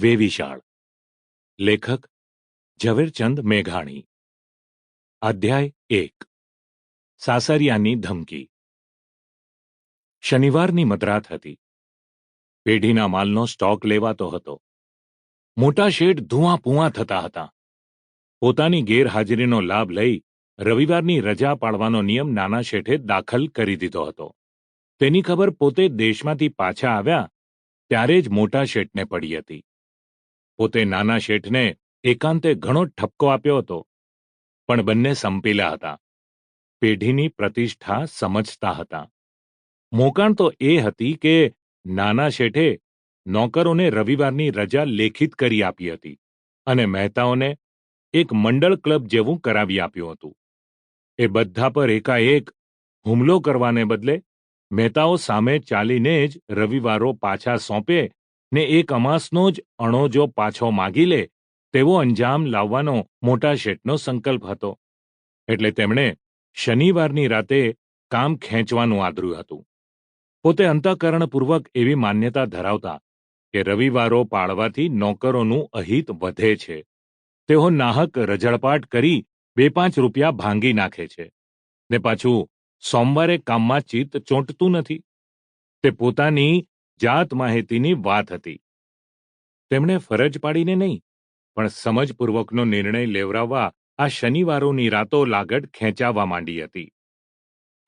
વેવિશાળ. લેખક, ઝવેરચંદ મેઘાણી. અધ્યાય એક. સાસરિયાની ધમકી. શનિવારની મધરાત હતી. પેઢીના માલનો સ્ટોક લેવાતો હતો. મોટા શેઠ ધુઆ પુઆ થતા હતા. પોતાની ગેરહાજરીનો લાભ લઈ રવિવારની રજા પાડવાનો નિયમ નાના શેઠે દાખલ કરી દીધો હતો. તેની ખબર પોતે દેશમાંથી પાછા આવ્યા ત્યારે જ મોટા શેઠને પડી હતી. પોતે નાના શેઠને એકાંતે ઘણો ઠપકો આપ્યો હતો, પણ બંને સંપીલા હતા. પેઢીની પ્રતિષ્ઠા સમજતા હતા. મોકાણ તો એ હતી કે નાના શેઠે નોકરોને રવિવારની રજા લેખિત કરી આપી હતી અને મહેતાઓને એક મંડળ ક્લબ જેવું કરાવી આપ્યું હતું. એ બધા પર એકાએક હુમલો કરવાને બદલે મહેતાઓ સામે ચાલીને જ રવિવારો પાછા સોંપે ને એક અમાસનો જ અણોજો પાછો માગી લે, તેવો અંજામ લાવવાનો મોટા શેઠનો સંકલ્પ હતો. એટલે તેમણે શનિવારની રાતે કામ ખેંચવાનું આદર્યું હતું. પોતે અંતઃકરણપૂર્વક એવી માન્યતા ધરાવતા કે રવિવારો પાળવાથી નોકરોનું અહિત વધે છે. તેઓ નાહક રજળપાટ કરી બે પાંચ રૂપિયા ભાંગી નાખે છે. ને પાછું સોમવારે કામમાં ચિત્ત ચોંટતું નથી. તે પોતાની જાત માહિતીની વાત હતી. તેમણે ફરજ પાડીને નહીં, પણ સમજપૂર્વકનો નિર્ણય લેવરાવવા આ શનિવારોની રાતો લાગડ ખેંચાવા માંડી હતી.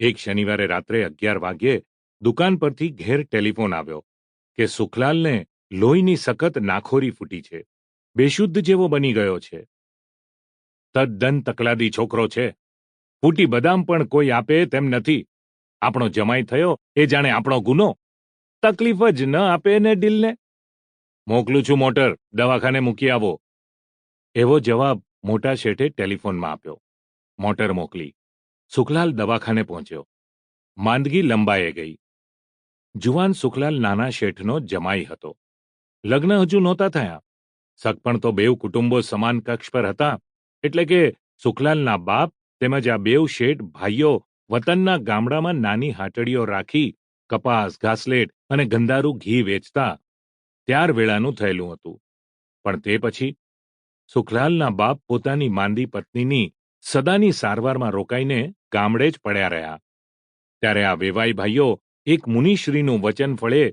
એક શનિવારે રાત્રે અગિયાર વાગ્યે દુકાન પરથી ઘેર ટેલિફોન આવ્યો કે સુખલાલને લોહીની સખત નાખોરી ફૂટી છે. બેશુદ્ધ જેવો બની ગયો છે. તદ્દન તકલાદી છોકરો છે. ફૂટી બદામ પણ કોઈ આપે તેમ નથી. આપણો જમાઈ થયો એ જાણે આપણો ગુનો. તકલીફ જ ન આપે ને ડીલને મોકલું છું મોટર, દવાખાને મૂકી આવો. એવો જવાબ મોટા શેઠે ટેલિફોનમાં આપ્યો. મોટર મોકલી. સુખલાલ દવાખાને પહોંચ્યો. માંદગી લંબાએ ગઈ. જુવાન સુખલાલ નાના શેઠનો જમાઈ હતો. લગ્ન હજુ નહોતા થયા. સગપણ તો બેવ કુટુંબો સમાન કક્ષ પર હતા, એટલે કે સુખલાલના બાપ તેમજ આ બેવ શેઠ ભાઈઓ વતનના ગામડામાં નાની હાટડીઓ રાખી કપાસ, ઘાસલેટ અને ગંધારું ઘી વેચતા ત્યાર વેળાનું થયેલું હતું. પણ તે પછી સુખલાલના બાપ પોતાની માંદી પત્નીની સદાની સારવારમાં રોકાઈને ગામડે જ પડ્યા રહ્યા. ત્યારે આ વેવાઈ ભાઈઓ એક મુનિશ્રીનું વચન ફળે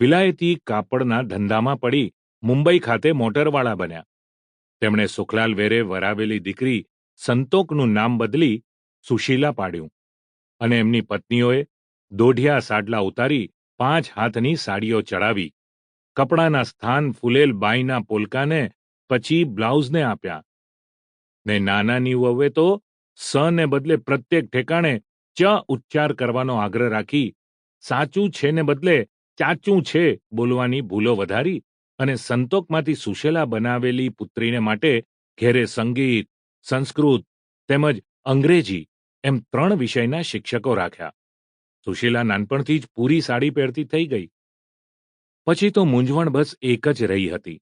વિલાયતી કાપડના ધંધામાં પડી મુંબઈ ખાતે મોટરવાળા બન્યા. તેમણે સુખલાલ વેરે વરાવેલી દીકરી સંતોકનું નામ બદલી સુશીલા પાડ્યું અને એમની પત્નીઓએ દોઢિયા સાડલા ઉતારી પાંચ હાથની સાડીઓ ચડાવી. કપડાના સ્થાન ફૂલેલ બાઈના પોલકાને પછી બ્લાઉઝને આપ્યા. ને નાનાની વવે તો સ ને બદલે પ્રત્યેક ઠેકાણે ચ ઉચ્ચાર કરવાનો આગ્રહ રાખી, સાચું છે ને બદલે ચાચું છે બોલવાની ભૂલો વધારી અને સંતોકમાંથી સુશેલા બનાવેલી પુત્રીને માટે ઘેરે સંગીત, સંસ્કૃત તેમજ અંગ્રેજી એમ ત્રણ વિષયના શિક્ષકો રાખ્યા. સુશીલા નાનપણથી જ પૂરી સાડી પહેરતી થઈ ગઈ. પછી તો મૂંઝવણ બસ એક જ રહી હતી.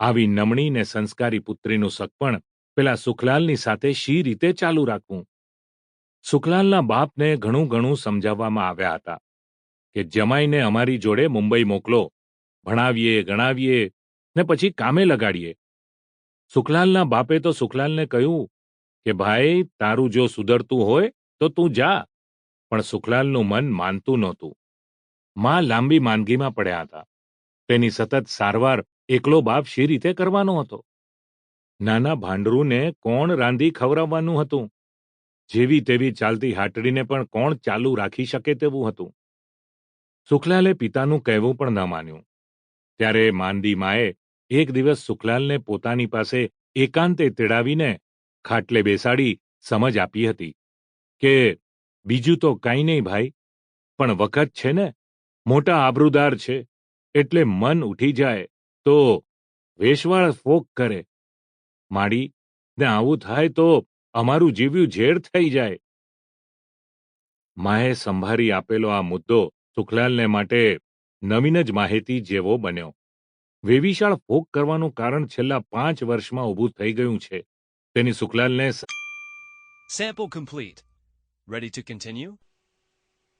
આવી નમણી ને સંસ્કારી પુત્રીનું સગપણ પેલા સુખલાલની સાથે શી રીતે ચાલુ રાખવું? સુખલાલના બાપને ઘણું ઘણું સમજાવવામાં આવ્યા હતા કે જમાઈને અમારી જોડે મુંબઈ મોકલો, ભણાવીએ, ગણાવીએ ને પછી કામે લગાડીએ. સુખલાલના બાપે તો સુખલાલને કહ્યું કે, ભાઈ, તારું જો સુધરતું હોય તો તું જા. પણ સુખલાલનું મન માનતું નહોતું. માં લાંબી માંદગીમાં પડ્યા હતા. તેની સતત સારવાર એકલો બાપ શી રીતે કરવાનો હતો? નાના ભાંડરૂને કોણ રાંધી ખવડાવવાનું હતું? જેવી તેવી ચાલતી હાટડીને પણ કોણ ચાલુ રાખી શકે તેવું હતું? સુખલાલે પિતાનું કહેવું પણ ન માન્યું. ત્યારે માંદી માએ એક દિવસ સુખલાલને પોતાની પાસે એકાંતે તેડાવીને ખાટલે બેસાડી સમજ આપી હતી કે બીજું તો કાંઈ નહીં ભાઈ. પણ વખત છે ને, મોટા આબરૂદાર છે, એટલે મન ઉઠી જાય તો વેશવાળ ફોક કરે. માડી, ને આવું થાય તો અમારું જીવ્યું ઝેર થઈ જાય. માએ સંભારી આપેલો આ મુદ્દો સુખલાલને માટે નવીન જ માહિતી જેવો બન્યો. વેવિશાળ ફોક કરવાનું કારણ છેલ્લા પાંચ વર્ષમાં ઊભું થઈ ગયું છે. તેની સુખલાલને sample complete. Ready to continue?